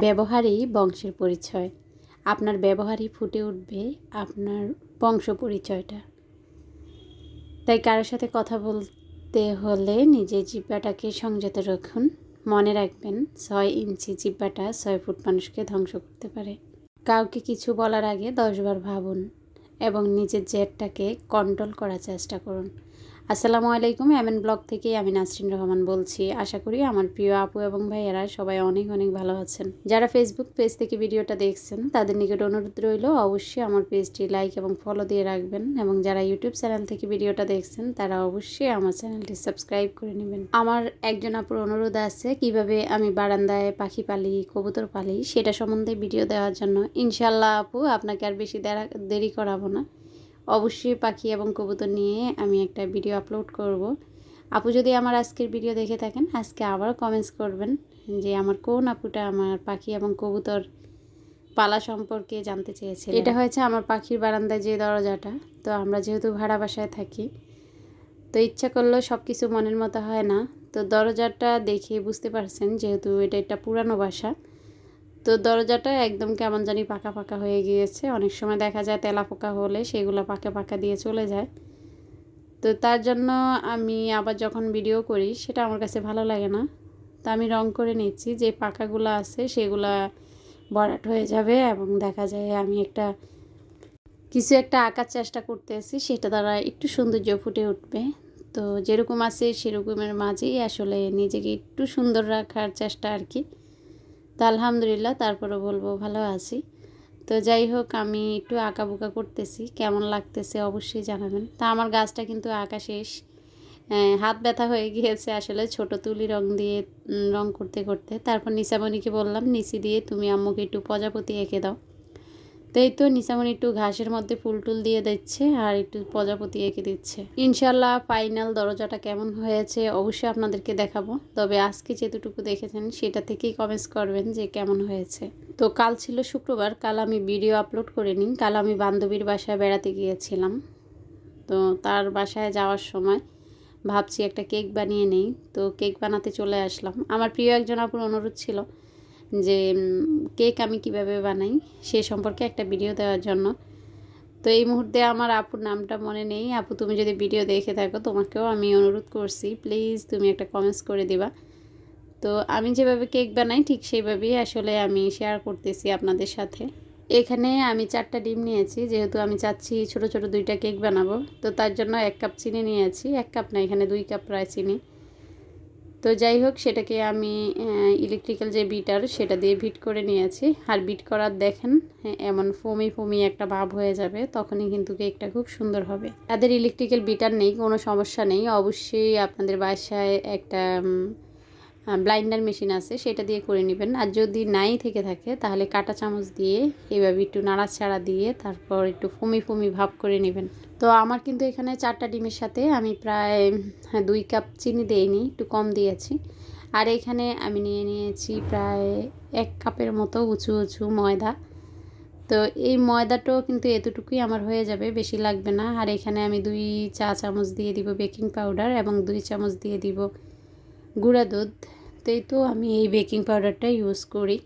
ব্যবহারই বংশের পরিচয়। আপনার ব্যবহারই ফুটে উঠবে আপনার বংশ পরিচয়টা। তাই কারোর সাথে কথা বলতে হলে নিজের জিব্বাটাকে সংযত রাখুন। মনে রাখবেন, ছয় ইঞ্চি জিব্বাটা ছয় ফুট মানুষকে ধ্বংস করতে পারে। কাউকে কিছু বলার আগে দশবার ভাবুন এবং নিজের জেটটাকে কন্ট্রোল করার চেষ্টা করুন। আসসালামু আলাইকুম, এমএন ব্লগ থেকে আমি নাসরিন রহমান বলছি। আশা করি আমার প্রিয় আপু এবং ভাইয়েরা সবাই অনেক অনেক ভালো আছেন। যারা ফেসবুক পেজ থেকে ভিডিওটা দেখছেন, তাদের নিকট অনুরোধ রইল অবশ্যই আমার পেজটি লাইক এবং ফলো দিয়ে রাখবেন এবং যারা ইউটিউব চ্যানেল থেকে ভিডিওটা দেখছেন, তারা অবশ্যই আমার চ্যানেলটি সাবস্ক্রাইব করে নেবেন। আমার একজন আপুর অনুরোধ আছে, কীভাবে আমি বারান্দায় পাখি পালি, কবুতর পালি, সেটা সম্বন্ধে ভিডিও দেওয়ার জন্য। ইনশাল্লাহ আপু, আপনাকে আর বেশি দেরি করাবো না। অবশ্যই পাখি এবং কবুতর নিয়ে আমি একটা ভিডিও আপলোড করব। আপু যদি আমার আজকের ভিডিও দেখে থাকেন, আজকে আবার কমেন্টস করবেন যে আমার কোন আপুটা আমার পাখি এবং কবুতর পালা সম্পর্কে জানতে চেয়েছে এটা হয়েছে আমার পাখির বারান্দায় যে দরজাটা, তো আমরা যেহেতু ভাড়া বাসায় থাকি, তো ইচ্ছা করলেও সব কিছু মনের মতো হয় না। তো দরজাটা দেখে বুঝতে পারছেন যেহেতু এটা একটা পুরানো বাসা তো দরজাটা একদম কেমন জানি পাকা পাকা হয়ে গিয়েছে। অনেক সময় দেখা যায় তেলা পোকা হলে সেগুলো পাকা পাকা দিয়ে চলে যায়। তো তার জন্য আমি আবার যখন ভিডিও করি, সেটা আমার কাছে ভালো লাগে না। তো আমি রং করে নিচ্ছি যে পাকাগুলো আছে সেগুলা ভরাট হয়ে যাবে এবং দেখা যায় আমি একটা কিছু একটা আঁকার চেষ্টা করতেছি, সেটা দ্বারা একটু সৌন্দর্য ফুটে উঠবে। তো যেরকম আছে সেরকমের মাঝেই আসলে নিজেকে একটু সুন্দর রাখার চেষ্টা আর কি। তো আলহামদুলিল্লাহ তারপরে বলব ভালো আছি। তো যাই হোক, আমি একটু আঁকা বুকা করতেছি, কেমন লাগতেছে অবশ্যই জানাবেন। তা আমার গাছটা কিন্তু আঁকা শেষ। হাত ব্যথা হয়ে গিয়েছে আসলে, ছোট তুলি রং দিয়ে রং করতে করতে। তারপর নিসামণিকে বললাম, নিচি দিয়ে তুমি আম্মুকে একটু প্রজাপতি এঁকে দাও। তো এই তো নিসামণি একটু ঘাসের মধ্যে ফুল টুল দিয়ে দিচ্ছে আর একটু প্রজাপতি এঁকে দিচ্ছে। ইনশাল্লাহ ফাইনাল দরজাটা কেমন হয়েছে অবশ্যই আপনাদেরকে দেখাবো। তবে আজকে যেতটুকু দেখেছেন সেটা থেকেই কমেন্টস করবেন যে কেমন হয়েছে। তো কাল ছিল শুক্রবার, কাল আমি ভিডিও আপলোড করে নিই। কাল আমি বান্ধবীর বাসায় বেড়াতে গিয়েছিলাম। তো তার বাসায় যাওয়ার সময় ভাবছি একটা কেক বানিয়ে নেই। তো কেক বানাতে চলে আসলাম। আমার প্রিয় একজন আপুর অনুরোধ ছিল যে কেক আমি কীভাবে বানাই সে সম্পর্কে একটা ভিডিও দেওয়ার জন্য। তো এই মুহূর্তে আমার আপুর নামটা মনে নেই। আপু, তুমি যদি ভিডিও দেখে থাকো, তোমাকেও আমি অনুরোধ করছি। প্লিজ, তুমি একটা কমেন্টস করে দিবা। তো আমি যেভাবে কেক বানাই, ঠিক সেইভাবেই আসলে আমি শেয়ার করতেছি আপনাদের সাথে। এখানে আমি চারটা ডিম নিয়েছি। যেহেতু আমি চাচ্ছি ছোট ছোট দুইটা কেক বানাবো, তো তার জন্য এক কাপ চিনি নিয়েছি। এক কাপ না, এখানে দুই কাপ প্রায় চিনি তো যাই হোক, সেটাকে আমি ইলেকট্রিক্যাল যে বিটার সেটা দিয়ে বিট করে নিয়েছি। আর বিট করার দেখেন, এমন ফমি ফমি একটা ভাব হয়ে যাবে, তখনই কিন্তু কেকটা খুব সুন্দর হবে। তাদের ইলেকট্রিক্যাল বিটার নেই, কোনো সমস্যা নেই। অবশ্যই আপনাদের বাসায় একটা ব্লাইন্ডার মেশিন আছে, সেটা দিয়ে করে নেবেন। আর যদি নাই থেকে থাকে, তাহলে কাটা চামচ দিয়ে এভাবে একটু নাড়াচাড়া দিয়ে তারপর একটু ফুমি ফুমি ভাব করে নেবেন। তো আমার কিন্তু এখানে চারটা ডিমের সাথে আমি প্রায় দুই কাপ চিনি দিইনি, একটু কম দিয়েছি। আর এখানে আমি নিয়ে নিয়েছি প্রায় এক কাপের মতো উঁচু উঁচু ময়দা। তো এই ময়দাটাও কিন্তু এতটুকুই আমার হয়ে যাবে, বেশি লাগবে না। আর এখানে আমি দুই চা চামচ দিয়ে দিব বেকিং পাউডার এবং দুই চামচ দিয়ে দিব গুঁড়া দুধ তো তো আমি এই বেকিং পাউডারটা ইউজ করি।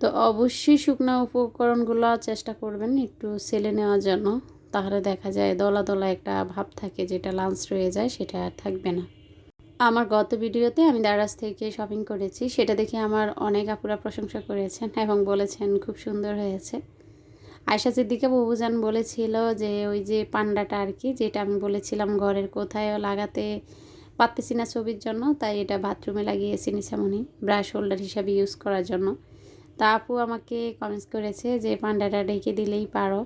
তো অবশ্যই শুকনো উপকরণগুলো চেষ্টা করবেন একটু সেলে নেওয়ার জন্য, তাহলে দেখা যায় দলা দলা একটা ভাব থাকে যেটা লাঞ্চ রয়ে যায় সেটা আর থাকবে না। আমার গত ভিডিওতে আমি দারাজ থেকে শপিং করেছি, সেটা দেখে আমার অনেক আপুরা প্রশংসা করেছেন এবং বলেছেন খুব সুন্দর হয়েছে। আয়সা সিদ্দিকা বাবুজান বলেছিল যে ওই যে পান্ডাটা আর কি, যেটা আমি বলেছিলাম ঘরের কোথায় লাগাতে পারতেছি না ছবির জন্য, তাই এটা বাথরুমে লাগিয়েছি নিশামণি ব্রাশ হোল্ডার হিসাবে ইউজ করার জন্য। তা আপু আমাকে কমেন্টস করেছে যে, পান্ডাটা ডেকে দিলেই পারো,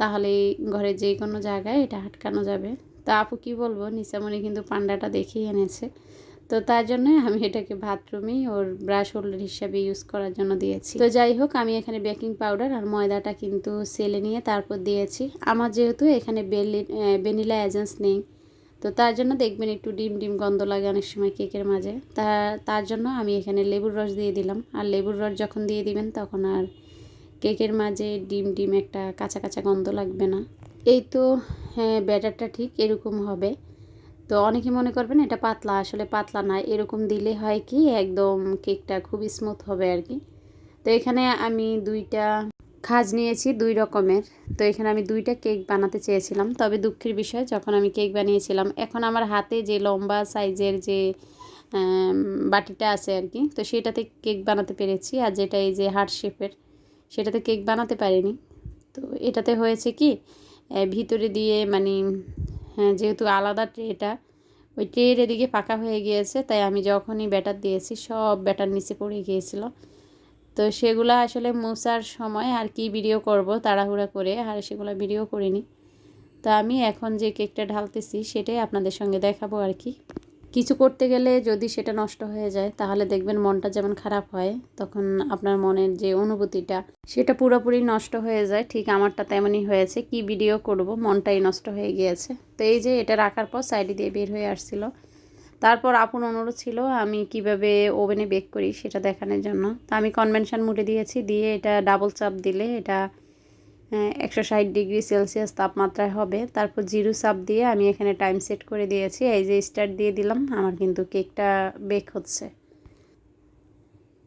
তাহলে ঘরে যে কোনো জায়গায় এটা আটকানো যাবে। তা আপু কি বলব নিশামণি কিন্তু পান্ডাটা দেখেই এনেছে। তো তার জন্য আমি এটাকে বাথরুমেই ওর ব্রাশ হোল্ডার হিসাবে ইউজ করার জন্য দিয়েছি। তো যাই হোক, আমি এখানে বেকিং পাউডার আর ময়দাটা কিন্তু সেলে নিয়ে তারপর দিয়েছি। আমার যেহেতু এখানে বেলি ভ্যানিলা এজেন্স নেই তো তার জন্য দেখবেন একটু ডিম ডিম গন্ধ লাগে অনেক সময় কেকের মাঝে। তা, তার জন্য আমি এখানে লেবুর রস দিয়ে দিলাম। আর লেবুর রস যখন দিয়ে দিবেন তখন আর কেকের মাঝে ডিম ডিম একটা কাঁচা কাঁচা গন্ধ লাগবে না। এই তো হ্যাঁ ব্যাটারটা ঠিক এরকম হবে। তো অনেকে মনে করবেন এটা পাতলা, আসলে পাতলা না, এরকম দিলে হয় কি একদম কেকটা খুবই স্মুথ হবে আর কি। তো এখানে আমি দুইটা খাজ নিয়েছি দুই রকমের। তো এখানে আমি দুইটা কেক বানাতে চেয়েছিলাম। তবে দুঃখের বিষয়, যখন আমি কেক বানিয়েছিলাম, এখন আমার হাতে যে লম্বা সাইজের যে বাটিটা আছে আর কি, তো সেটাতে কেক বানাতে পেরেছি। আর যেটা এই যে হার্ট শেপের, সেটাতে কেক বানাতে পারিনি। তো এটাতে হয়েছে কি ভিতরে দিয়ে মানে হ্যাঁ যেহেতু আলাদা ট্রেটা, ওই ট্রের এদিকে ফাঁকা হয়ে গিয়েছে, তাই আমি যখনই ব্যাটার দিয়েছি, সব ব্যাটার নিচে পড়ে গিয়েছিল। তো সেগুলো আসলে মোছার সময় আর কি ভিডিও করব তাড়াহুড়া করে, আর সেগুলো ভিডিও করিনি। তো আমি এখন যে কেকটা ঢালতেছি সেটাই আপনাদের সঙ্গে দেখাবো আর কি। কিছু করতে গেলে যদি সেটা নষ্ট হয়ে যায়, তাহলে দেখবেন মনটা যেমন খারাপ হয়, তখন আপনার মনের যে অনুভূতিটা সেটা পুরোপুরি নষ্ট হয়ে যায়। ঠিক আমারটা তেমনই হয়েছে। কি ভিডিও করব? মনটাই নষ্ট হয়ে গিয়েছে। তো এই যে এটা রাখার পর সাইডে দিয়ে বের হয়ে আসছিল। তারপর আপন অনুরোধ ছিল আমি কীভাবে ওভেনে বেক করি সেটা দেখানোর জন্য। তো আমি কনভেনশন মুটে দিয়েছি, দিয়ে এটা ডাবল চাপ দিলে এটা একশো ষাট ডিগ্রি সেলসিয়াস তাপমাত্রায় হবে। তারপর জিরো চাপ দিয়ে আমি এখানে টাইম সেট করে দিয়েছি। এই যে স্টার্ট দিয়ে দিলাম, আমার কিন্তু কেকটা বেক হচ্ছে।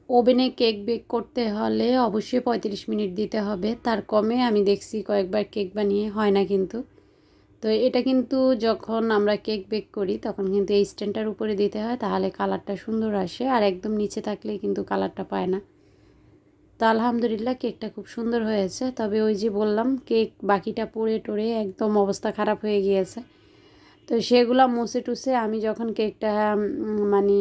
ওভেনে কেক বেক করতে হলে অবশ্যই পঁয়ত্রিশ মিনিট দিতে হবে। তার কমে আমি দেখছি কয়েকবার কেক বানিয়ে, হয় না কিন্তু। তো এটা কিন্তু যখন আমরা কেক বেক করি, তখন কিন্তু এই স্ট্যান্ডটার উপরে দিতে হয়, তাহলে কালারটা সুন্দর আসে আর একদম নিচে থাকলে কিন্তু কালারটা পায় না। তো আলহামদুলিল্লাহ কেকটা খুব সুন্দর হয়েছে। তবে ওই যে বললাম, কেক বাকিটা পড়ে টড়ে একদম অবস্থা খারাপ হয়ে গিয়েছে। তো সেগুলো মুছে টুসে আমি যখন কেকটা মানে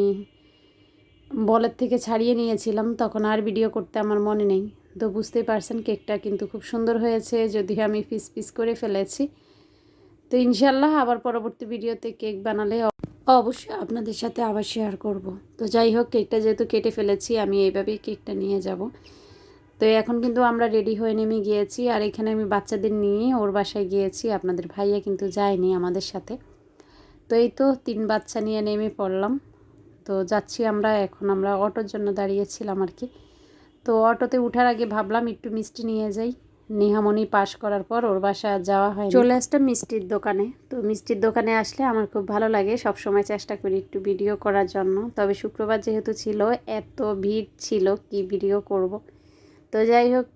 বলের থেকে ছাড়িয়ে নিয়েছিলাম, তখন আর ভিডিও করতে আমার মনে নেই। তো বুঝতেই পারছেন, কেকটা কিন্তু খুব সুন্দর হয়েছে যদি আমি পিস পিস করে ফেলেছি। তো ইনশাল্লাহ আবার পরবর্তী ভিডিওতে কেক বানালে অবশ্যই আপনাদের সাথে আবার শেয়ার করব। তো যাই হোক, কেকটা যেহেতু কেটে ফেলেছি, আমি এইভাবেই কেকটা নিয়ে যাব। তো এখন কিন্তু আমরা রেডি হয়ে নেমে গিয়েছি আর এখানে আমি বাচ্চাদের নিয়ে ওর বাসায় গিয়েছি, আপনাদের ভাইয়া কিন্তু যায়নি আমাদের সাথে। তো এই তো তিন বাচ্চা নিয়ে নেমে পড়লাম। তো যাচ্ছি আমরা, এখন আমরা অটোর জন্য দাঁড়িয়েছিলাম আর কি। তো অটোতে উঠার আগে ভাবলাম একটু মিষ্টি নিয়ে যাই। নেহামণি পাশ করার পর ওর বাসা যাওয়া হয় চলে আসতাম মিষ্টির দোকানে। তো মিষ্টির দোকানে আসলে আমার খুব ভালো লাগে। সব সময় চেষ্টা করি একটু ভিডিও করার জন্য। তবে শুক্রবার যেহেতু ছিল, এত ভিড় ছিল, কি ভিডিও করব? তো যাই হোক,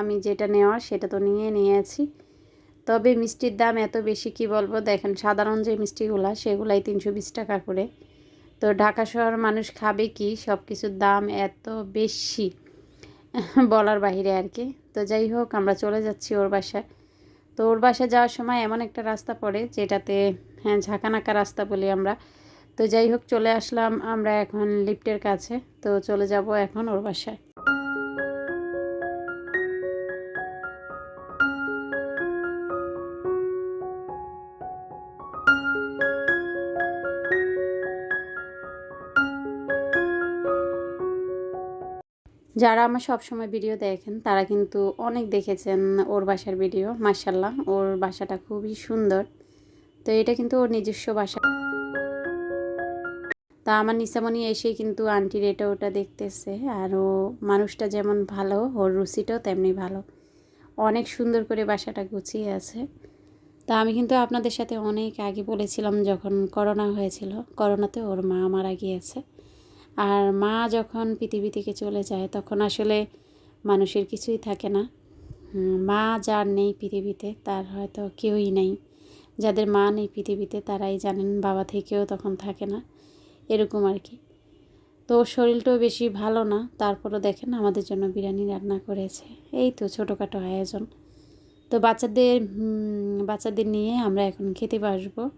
আমি যেটা নেওয়ার সেটা তো নিয়ে নিয়েছি। তবে মিষ্টির দাম এত বেশি কি বলব? দেখেন, সাধারণ যে মিষ্টিগুলা, সেগুলাই তিনশো বিশ টাকা করে। তো ঢাকা শহর মানুষ খাবে কি? সব কিছুর দাম এত বেশি। বলার বাহিরে আর কি। তো যাই হোক, আমরা চলে যাচ্ছি ওর বাসায়। তো ওর বাসায় যাওয়ার সময় এমন একটা রাস্তা পড়ে, যেটাতে হ্যাঁ ঝাঁকানাকা রাস্তা বলি আমরা। তো যাই হোক, চলে আসলাম আমরা এখন লিফটের কাছে। তো চলে যাব এখন ওর বাসায়। যারা আমার সব সময় ভিডিও দেখেন, তারা কিন্তু অনেক দেখেছেন ওর বাসার ভিডিও মার্শাল্লাহ ওর বাসাটা খুবই সুন্দর। তো এটা কিন্তু ওর নিজস্ব বাসা। তা আমার নিসামণি এসে কিন্তু আন্টির এটা ওটা দেখতেছে। আর ও মানুষটা যেমন ভালো, ওর রুচিটাও তেমনি ভালো। অনেক সুন্দর করে বাসাটা গুছিয়ে আছে। তা আমি কিন্তু আপনাদের সাথে অনেক আগে বলেছিলাম যখন করোনা হয়েছিল। করোনাতে ওর মা মারা গিয়েছে। আর মা যখন পৃথিবী থেকে চলে যায়, তখন আসলে মানুষের কিছুই থাকে না। মা যার নেই পৃথিবীতে, তার হয়তো কেউই নেই। যাদের মা নেই পৃথিবীতে, তারাই জানেন বাবা থেকেও তখন থাকে না। এরকম আর কি। তো শরীরটাও বেশি ভালো না, তারপরও দেখেন আমাদের জন্য বিরিয়ানি রান্না করেছে। এই তো ছোটোখাটো আয়োজন। তো বাচ্চাদের বাচ্চাদের নিয়ে আমরা এখন খেতে বসবো।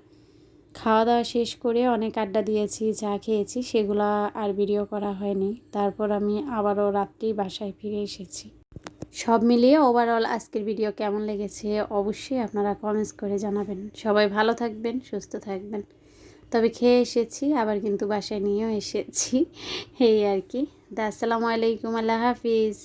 খাওয়া দাওয়া শেষ করে অনেক আড্ডা দিয়েছি যা খেয়েছি, সেগুলো আর ভিডিও করা হয়নি। তারপর আমি আবারও রাত্রি বাসায় ফিরে এসেছি। সব মিলিয়ে ওভারঅল আজকের ভিডিও কেমন লেগেছে অবশ্যই আপনারা কমেন্টস করে জানাবেন। সবাই ভালো থাকবেন, সুস্থ থাকবেন। তবে খেয়ে এসেছি, আবার কিন্তু বাসায় নিয়েও এসেছি। এই আর কি। আসসালামু আলাইকুম, আল্লাহ হাফিজ।